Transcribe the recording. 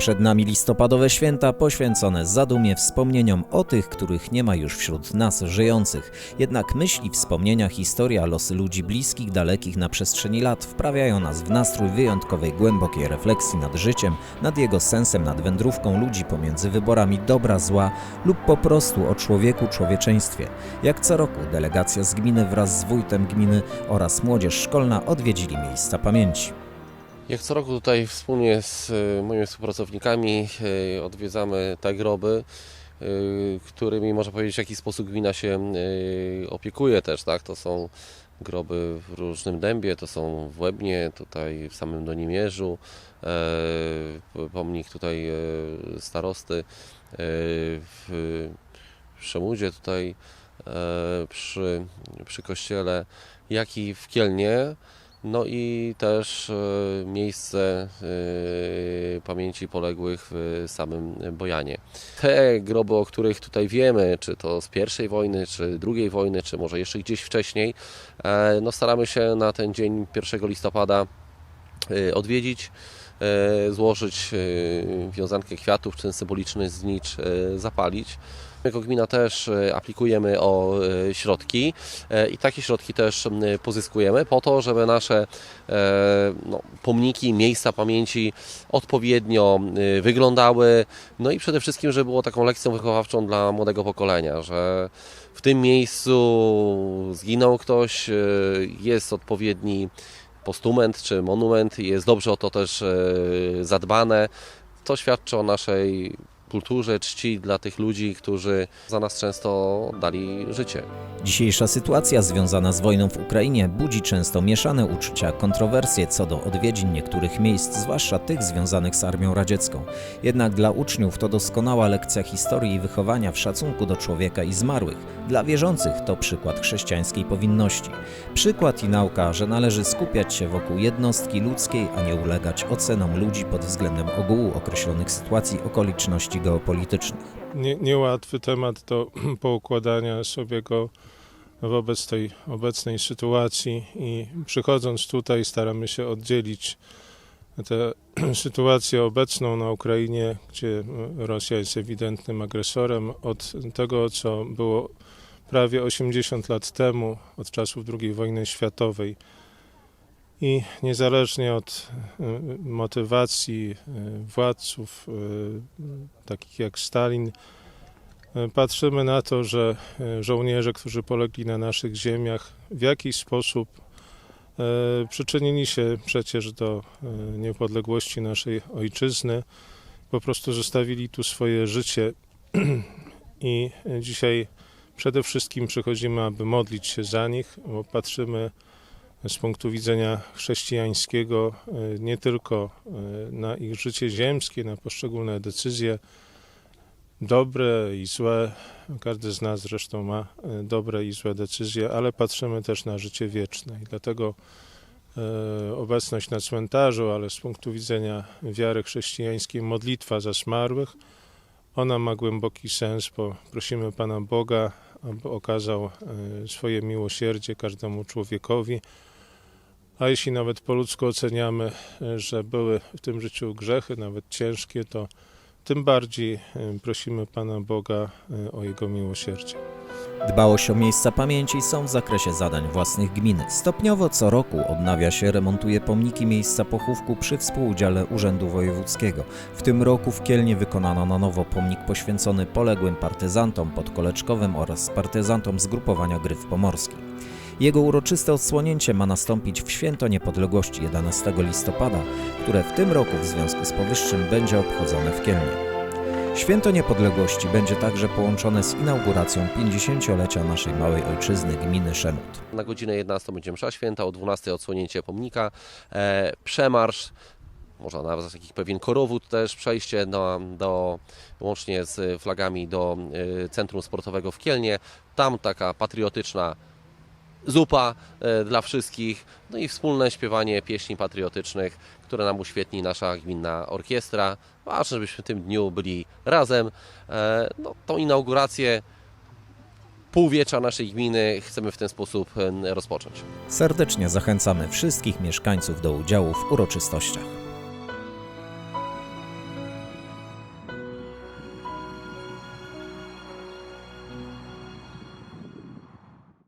Przed nami listopadowe święta poświęcone zadumie wspomnieniom o tych, których nie ma już wśród nas żyjących. Jednak myśli, wspomnienia, historia, losy ludzi bliskich, dalekich na przestrzeni lat wprawiają nas w nastrój wyjątkowej, głębokiej refleksji nad życiem, nad jego sensem, nad wędrówką ludzi pomiędzy wyborami dobra, zła lub po prostu o człowieku, człowieczeństwie. Jak co roku delegacja z gminy wraz z wójtem gminy oraz młodzież szkolna odwiedzili miejsca pamięci. Jak co roku tutaj wspólnie z y, moimi współpracownikami y, odwiedzamy te groby, y, którymi można powiedzieć w jaki sposób gmina się opiekuje też, tak? To są groby w różnym dębie, to są w Łebnie, tutaj w samym Donimierzu, e, pomnik tutaj e, starosty e, w Szemudzie tutaj przy, przy kościele, jak i w Kielnie. No i też e, miejsce e, pamięci poległych w samym Bojanie. Te groby, o których tutaj wiemy, czy to z pierwszej wojny, czy drugiej wojny, czy może jeszcze gdzieś wcześniej, e, no staramy się na ten dzień 1 listopada odwiedzić, złożyć wiązankę kwiatów, czy ten symboliczny znicz zapalić. Jako gmina też e, aplikujemy o e, środki e, i takie środki też pozyskujemy po to, żeby nasze no, pomniki, miejsca pamięci odpowiednio wyglądały, no i przede wszystkim, żeby było taką lekcją wychowawczą dla młodego pokolenia, że w tym miejscu zginął ktoś, jest odpowiedni postument czy monument, jest dobrze o to też zadbane. To świadczy o naszej kulturze, czci dla tych ludzi, którzy za nas często dali życie. Dzisiejsza sytuacja związana z wojną w Ukrainie budzi często mieszane uczucia, kontrowersje co do odwiedzin niektórych miejsc, zwłaszcza tych związanych z armią radziecką. Jednak dla uczniów to doskonała lekcja historii i wychowania w szacunku do człowieka i zmarłych. Dla wierzących to przykład chrześcijańskiej powinności. Przykład i nauka, że należy skupiać się wokół jednostki ludzkiej, a nie ulegać ocenom ludzi pod względem ogółu określonych sytuacji, okoliczności geopolitycznych. nie, niełatwy temat do poukładania sobie go wobec tej obecnej sytuacji i przychodząc tutaj staramy się oddzielić tę sytuację obecną na Ukrainie, gdzie Rosja jest ewidentnym agresorem, od tego, co było prawie 80 lat temu, od czasów II wojny światowej. I niezależnie od y, motywacji y, władców, y, takich jak Stalin, patrzymy na to, że żołnierze, którzy polegli na naszych ziemiach, w jakiś sposób przyczynili się przecież do niepodległości naszej ojczyzny, po prostu zostawili tu swoje życie. I dzisiaj przede wszystkim przychodzimy, aby modlić się za nich, bo patrzymy z punktu widzenia chrześcijańskiego e, nie tylko e, na ich życie ziemskie, na poszczególne decyzje, dobre i złe. Każdy z nas zresztą ma e, dobre i złe decyzje, ale patrzymy też na życie wieczne i dlatego obecność na cmentarzu, ale z punktu widzenia wiary chrześcijańskiej modlitwa za zmarłych, ona ma głęboki sens, bo prosimy Pana Boga, aby okazał e, swoje miłosierdzie każdemu człowiekowi. A jeśli nawet po ludzku oceniamy, e, że były w tym życiu grzechy, nawet ciężkie, to tym bardziej e, prosimy Pana Boga o Jego miłosierdzie. Dbałość o miejsca pamięci są w zakresie zadań własnych gminy. Stopniowo co roku odnawia się, remontuje pomniki miejsca pochówku przy współudziale Urzędu Wojewódzkiego. W tym roku w Kielnie wykonano na nowo pomnik poświęcony poległym partyzantom pod Koleczkowem oraz partyzantom zgrupowania Gryf Pomorski. Jego uroczyste odsłonięcie ma nastąpić w święto niepodległości 11 listopada, które w tym roku w związku z powyższym będzie obchodzone w Kielnie. Święto Niepodległości będzie także połączone z inauguracją 50-lecia naszej małej ojczyzny gminy Szemut. Na godzinę 11 będzie msza święta, o 12 odsłonięcie pomnika, e, przemarsz, można nawet jakiś pewien korowód też, przejście do, do, łącznie z flagami do e, Centrum Sportowego w Kielnie. Tam taka patriotyczna zupa e, dla wszystkich, no i wspólne śpiewanie pieśni patriotycznych, które nam uświetni nasza gminna orkiestra. Ważne, żebyśmy w tym dniu byli razem. E, No, tą inaugurację półwiecza naszej gminy chcemy w ten sposób e, rozpocząć. Serdecznie zachęcamy wszystkich mieszkańców do udziału w uroczystościach.